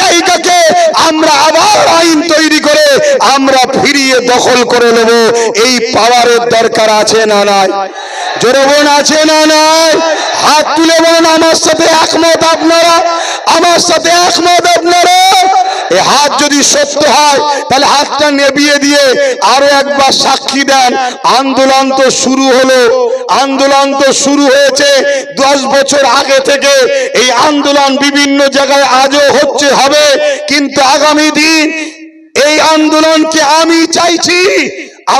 জায়গাকে আমরা আবার আইন তৈরি করে আমরা ফিরিয়ে দখল করে নেব। এই পাওয়ারের দরকার আছে না নাই? জোরে আছে না নাই? হাত তুলে বলুন, আমার সাথে একমত আপনারা? আমার সাথে একমত আপনারা? হাত যদি সত্য হয়, তাহলে হাতটা নেবিয়ে দিয়ে আরও একবার সাক্ষী দেন। আন্দোলন তো শুরু হলো। আন্দোলন তো শুরু হয়েছে দশ বছর আগে থেকে। এই আন্দোলন বিভিন্ন জায়গায় আজও হচ্ছে, হবে। কিন্তু আগামী দিন এই আন্দোলনকে আমি চাইছি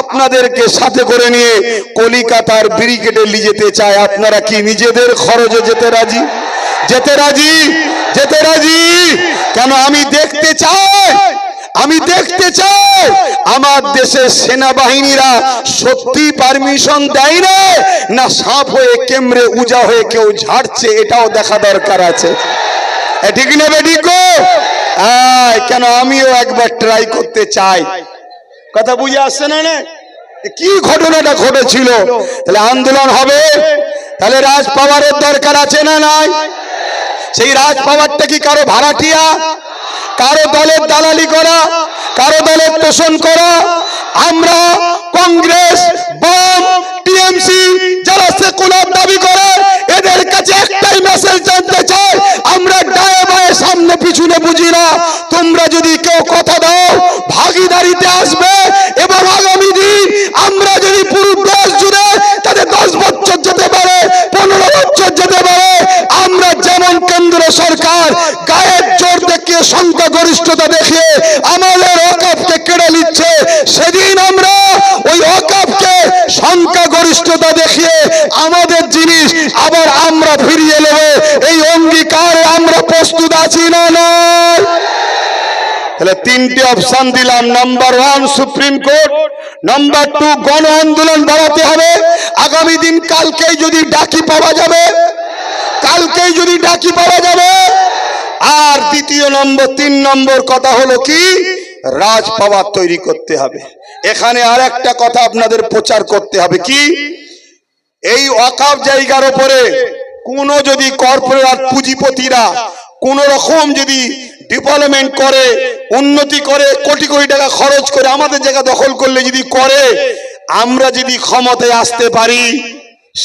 আপনাদেরকে সাথে করে নিয়ে কলিকাতার ব্রিগেডে নিয়ে যেতে চায় আপনারা কি নিজেদের খরচে যেতে রাজি? যেতে রাজি? যেতে রাজি? কেন আমি দেখতে চাই? আমি দেখতে চাই। আমার দেশের সেনাবাহিনীরা সত্যি পারমিশন দেয় না না সাপ হয়ে কেমরে উজা হয়ে কেউ ঝাড়ছে, এটাও দেখা দরকার আছে। ঠিক না গো কেন আমিও একবার ট্রাই করতে চাই। কথা বুঝে আসছে না না কি ঘটনাটা ঘটেছিল? তাহলে আন্দোলন হবে? তাহলে রাজ পাওয়ারের দরকার আছে না নাই? সেই রাজ কি কারও ভাড়াটিয়া? কারও দলের দালালি করা? কারও দলের তোষণ করা? আমরা কংগ্রেস, বাম, টিএমসি যারা সেকুলার দাবি করে, এদের কাছে একটাই মেসেজ জানতে চাই, আমরা ডায়ে বায়ে সামনে পিছনে বুঝি না। তোমরা যদি কেউ কথা দাও, ভাগিদারিতে আসবে এবং আগামী দিন আমরা যদি পুরো দেশ জুড়ে তাদের দশ বছর যেতে পারে পনেরো বছর যেতে পারে আমরা যেমন কেন্দ্র সরকার গায়ের জোর দেখিয়ে সংখ্যাগরিষ্ঠতা দেখিয়ে আমাদের অকাপকে কেড়ে নিচ্ছে। সেদিন আমরা ওই অকাপকে সংখ্যাগরিষ্ঠতা দেখিয়ে আমাদের জিনিস আবার আমরা ফিরিয়ে নেব। এই অঙ্গীকার আমরা প্রস্তুত আছি না নয় তাহলে তিনটি অপশন দিলাম। Number one, supreme court. Number two গণ আন্দোলন বাড়াতে হবে। আগামী দিন কালকেই যদি ডাকি পাওয়া যাবে কালকেই যদি ডাকি পাওয়া যাবে। আর দ্বিতীয় নম্বর, তিন নম্বর কথা হলো কি? রাজ পাওয়ার তৈরি করতে হবে। এখানে আর একটা কথা আপনাদের প্রচার করতে হবে কি? এই অকাপ জায়গার উপরে কোন যদি কর্পোরেট পুঁজিপতিরা কোন রকম যদি ডেভেলপমেন্ট করে, উন্নতি করে, কোটি কোটি টাকা খরচ করে আমাদের জায়গা দখল করলে যদি করে, আমরা যদি ক্ষমতায় আসতে পারি,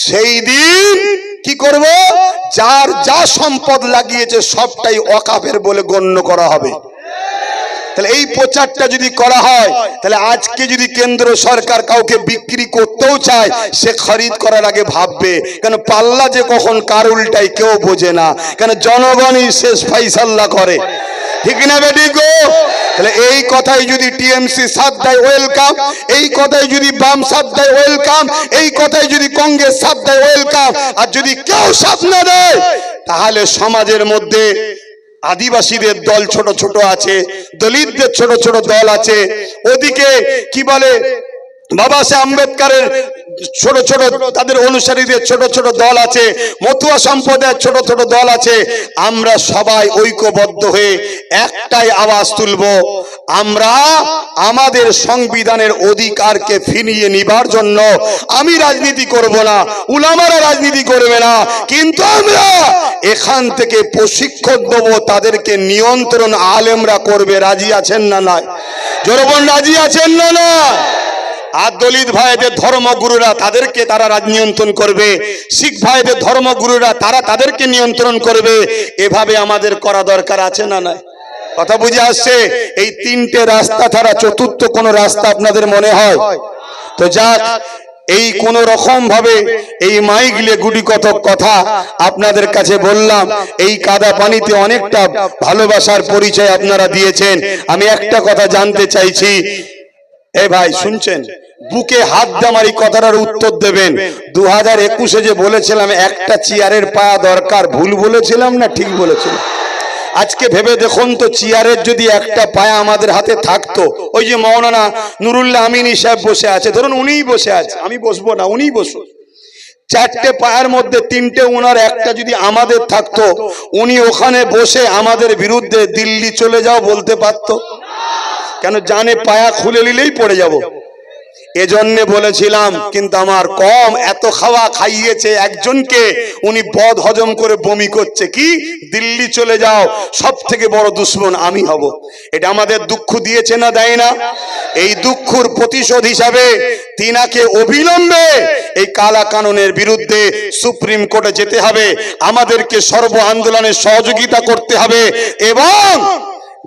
সেই দিন কি করব? যার যা সম্পদ লাগিয়েছে সবটাই অকাপের বলে গণ্য করা হবে। তাহলে এই প্রচারটা যদি করা হয়, তাহলে আজকে যদি কেন্দ্র সরকার কাউকে বিক্রি করতেও চায়, সে খরিদ করার আগে ভাববে, কেন পাল্লা যে কখন কার উল্টাই কেউ বোঝে না, কেন জনগণই শেষ ফাইসাল্লা করে। ঠিক না বেটি গো? তাহলে এই কথাই যদি টিএমসি সাথ দেয়, ওয়েলকাম। এই কথাই যদি বাম সাথ দেয়, ওয়েলকাম। এই কথাই যদি কংগ্রেস সাথ দেয়, ওয়েলকাম। আর যদি কেউ সাথ না দেয়, তাহলে সমাজের মধ্যে আদিবাসীদের দল ছোট ছোট আছে দলিতদের ছোট ছোট দল আছে। ওদিকে কি বলে? বাবা সাহেব আম্বেদকারের ছোট ছোট, তাদের অনুসারীদের ছোট ছোট দল আছে, মতুয়া সম্প্রদায়ের ছোট ছোট দল আছে। আমরা সবাই ঐক্যবদ্ধ হয়ে একটাই আওয়াজ তুলব, আমরা আমাদের সংবিধানের অধিকারকে ফিনিয়ে নিবার জন্য। আমি রাজনীতি করব না, উলামারা রাজনীতি করবে না, কিন্তু আমরা এখান থেকে প্রশিক্ষণ দেবো, তাদেরকে নিয়ন্ত্রণ আলেমরা করবে। রাজি আছেন না নয় জোরবন রাজি আছেন না না আর দলিত ভাইদের ধর্মগুরুরা তাদেরকে তারা রাজ নিয়ন্ত্রণ করবে। শিখ ভাইদের ধর্মগুরুরা তারা তাদেরকে নিয়ন্ত্রণ করবে। এভাবে আমাদের করা দরকার আছে না নয় কথা বুঝে আসছে? এই তিনটে রাস্তা ছাড়া চতুর্থ কোন রাস্তা আপনাদের মনে হয়? তো যাক, এই কোন রকম ভাবে এই মাইগলে গুটি কত কথা আপনাদের কাছে বললাম। এই কাদা পানিতে অনেকটা ভালোবাসার পরিচয় আপনারা দিয়েছেন। আমি একটা কথা জানতে চাইছি এ ভাই, শুনছেন? বুকে হাত দামারি কথাটার উত্তর দেবেন। দু হাজার একুশে যে বলেছিলাম, একটা চেয়ারের পায়া দরকার। ভুল বলেছিলাম না ঠিক বলেছিলাম? আজকে ভেবে দেখুন তো, চেয়ারের যদি একটা পায়া আমাদের হাতে থাকতো, ওই যে মৌলানা নুরুল্লাহ আমিনী সাহেব বসে আছে, ধরুন উনিই বসে আছে, আমি বসবো না, উনিই বসুন চারটে পায়ের মধ্যে তিনটে ওনার একটা যদি আমাদের থাকতো, উনি ওখানে বসে আমাদের বিরুদ্ধে দিল্লি চলে যাও বলতে পারতো। কেন জানে পায়া খুলে নিলেই পড়ে যাব? এজন্যে বলেছিলাম, কিন্তু আমার কম এত খাওয়া খাইয়েছে একজনকে, উনি বদ হজম করে বমি করছে। কি? দিল্লি চলে যাও সব থেকে বড় দুশ্মন আমি হব। এটা আমাদের দুঃখ দিয়েছে না দেয় না? এই দুঃখর প্রতিশোধ হিসাবে তিনাকে অবিলম্বে এই কালা কানুনের বিরুদ্ধে সুপ্রিম কোর্টে যেতে হবে। আমাদেরকে সর্ব আন্দোলনে সহযোগিতা করতে হবে এবং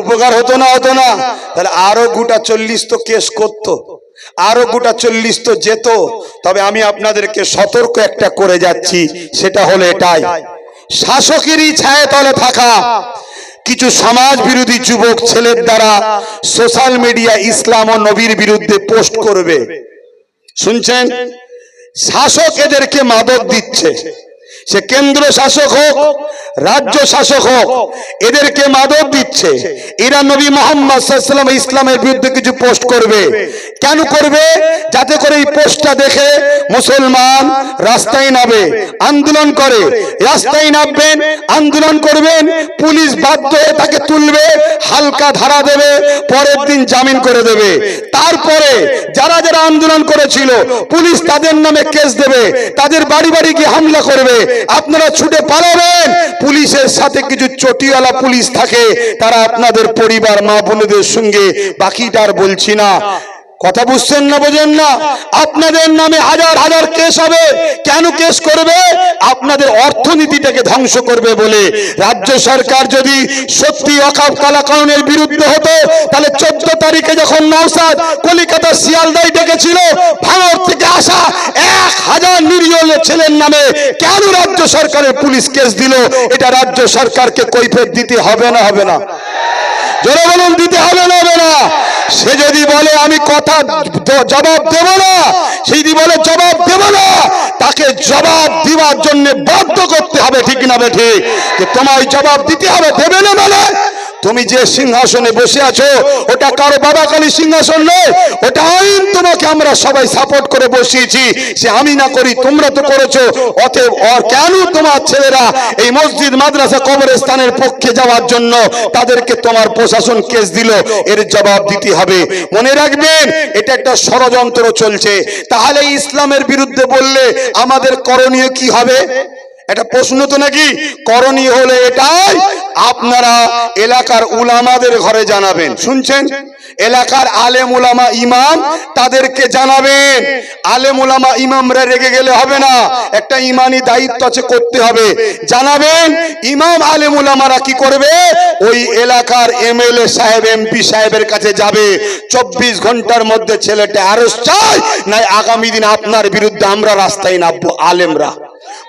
উপকার হতো না হতো না। তাহলে আরও গোটা চল্লিশ তো কেস করতো, আরও গোটা চল্লিশ তো যেত। তবে আমি আপনাদেরকে সতর্ক একটা করে যাচ্ছি, সেটা হলো এটাই। শাসকেরই ছায়া তলে থাকা, কিছু সমাজ বিরোধী যুবক ছেলের দ্বারা সোশ্যাল মিডিয়া ইসলাম ও নবীর বিরুদ্ধে পোস্ট করবে। শুনছেন? শাসক এদেরকে মাদক দিচ্ছে। সে কেন্দ্র শাসক হোক রাজ্য শাসক হোক এদেরকে মাদক দিচ্ছে। এরা নবী মোহাম্মদ ইসলামের বিরুদ্ধে কিছু পোস্ট করবে। কেন করবে? যাতে করে এই পোস্টটা দেখে মুসলমান রাস্তায় নামে, আন্দোলন করে। রাস্তায় নামবেন, আন্দোলন করবেন, পুলিশ বাধ্য হয়ে তাকে তুলবে, হালকা ধারা দেবে, পরের দিন জামিন করে দেবে। তারপরে যারা যারা আন্দোলন করেছিল, পুলিশ তাদের নামে কেস দেবে, তাদের বাড়ি বাড়ি গিয়ে হামলা করবে। আপনারা ছুটে পালাবেন, পুলিশের সাথে কিছু চটিওয়ালা পুলিশ থাকে, তারা আপনাদের পরিবার, মা বোনদের সঙ্গে বাকিটার বলছি না। কথা বুঝছেন না, বোঝেন না? আপনাদের নামে হাজার হাজার কেস হবে। কেন কেস করবে? আপনাদের অর্থনীতিটাকে ধ্বংস করবে বলে। রাজ্য সরকার যদি সত্যি অকাপ কালাকানুনের বিরুদ্ধে হতো, তাহলে চোদ্দ তারিখে যখন নৌসাদ কলিকাতা শিয়ালদাই ডেকেছিল, ভাঙর থেকে আসা এক হাজার নিরীহ ছেলের নামে কেন রাজ্য সরকারের পুলিশ কেস দিল? এটা রাজ্য সরকারকে কৈফের দিতে হবে না হবে না। জোরে বলুন, দিতে হবে না হবে না। সে যদি বলে, আমি কথা জবাব দেব না, সে যদি বলে, জবাব দেব না, তাকে জবাব দেওয়ার জন্য বাধ্য করতে হবে, ঠিক না বেঠিক যে তোমায় জবাব দিতে হবে, দেবে না বলে তুমি যে সিংহাসনে বসে আছো, ওটা কারও বাবা কালী সিংহাসন নয়, ওটা আইন তোমাকে আমরা সবাই সাপোর্ট করে বসিয়েছি। সে আমি না করি, তোমরা তো করেছ। অতএব কেন তোমার ছেলেরা এই মসজিদ, মাদ্রাসা, কবরস্থানের পক্ষে যাওয়ার জন্য তাদেরকে তোমার প্রশাসন কেস দিল? এর জবাব দিতে হবে। মনে রাখবেন, এটা একটা ষড়যন্ত্র চলছে। তাহলে ইসলামের বিরুদ্ধে বললে আমাদের করণীয় কি হবে? এটা প্রশ্ন তো নাকি? করণীয় হলে এটাই আপনারা এলাকার উলামাদের ঘরে জানাবেন। শুনছেন? এলাকার আলেম উলামা ইমাম তাদেরকে জানাবেন। আলেম উলামা ইমামরা রেগে গেলে হবে না। একটা ইমানি দায়িত্ব আছে, করতে হবে। জানাবেন, ইমাম আলেম উলামারা কি করবে? ওই এলাকার এমএলএ সাহেব, এমপি সাহেবের কাছে যাবে। চব্বিশ ঘণ্টার মধ্যে ছেলেটা অ্যারেস্ট চাই নাই আগামী দিন আপনার বিরুদ্ধে আমরা রাস্তায় নামবো, আলেমরা।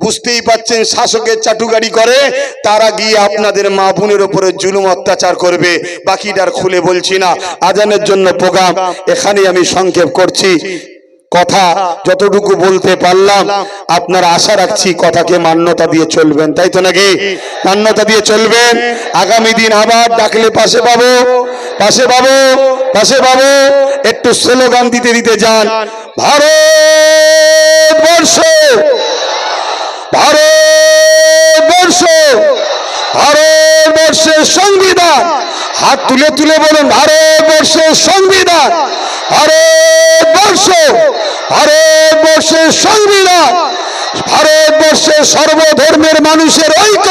বুঝতেই পাচ্ছেন, শাসকের চাটুগাড়ি করে, তারা গিয়ে আপনাদের মা বোনের উপরে জুলুম অত্যাচার করবে। বাকিটার খুলে বলছি না, আজানের জন্য প্রোগ্রাম এখানে আমি সংক্ষেপ করছি। কথা যতটুকু বলতে পারলাম, আপনারা আশা রাখছি কথাকে মান্যতা দিয়ে চলবেন, তাই তো নাকি? মান্যতা দিয়ে চলবেন। আগামী দিন আবার ডাকলে পাশে পাবো পাশে পাবো পাশে পাবো। একটু স্লোগান দিতে দিতে যান। ভারতবর্ষ! ভারতবর্ষের সংবিধান। হাত তুলে তুলে বলুন, ভারতবর্ষের সংবিধান। ভারতবর্ষ, ভারতবর্ষের সংবিধান। ভারতবর্ষের সর্বধর্মের মানুষের ঐক্য।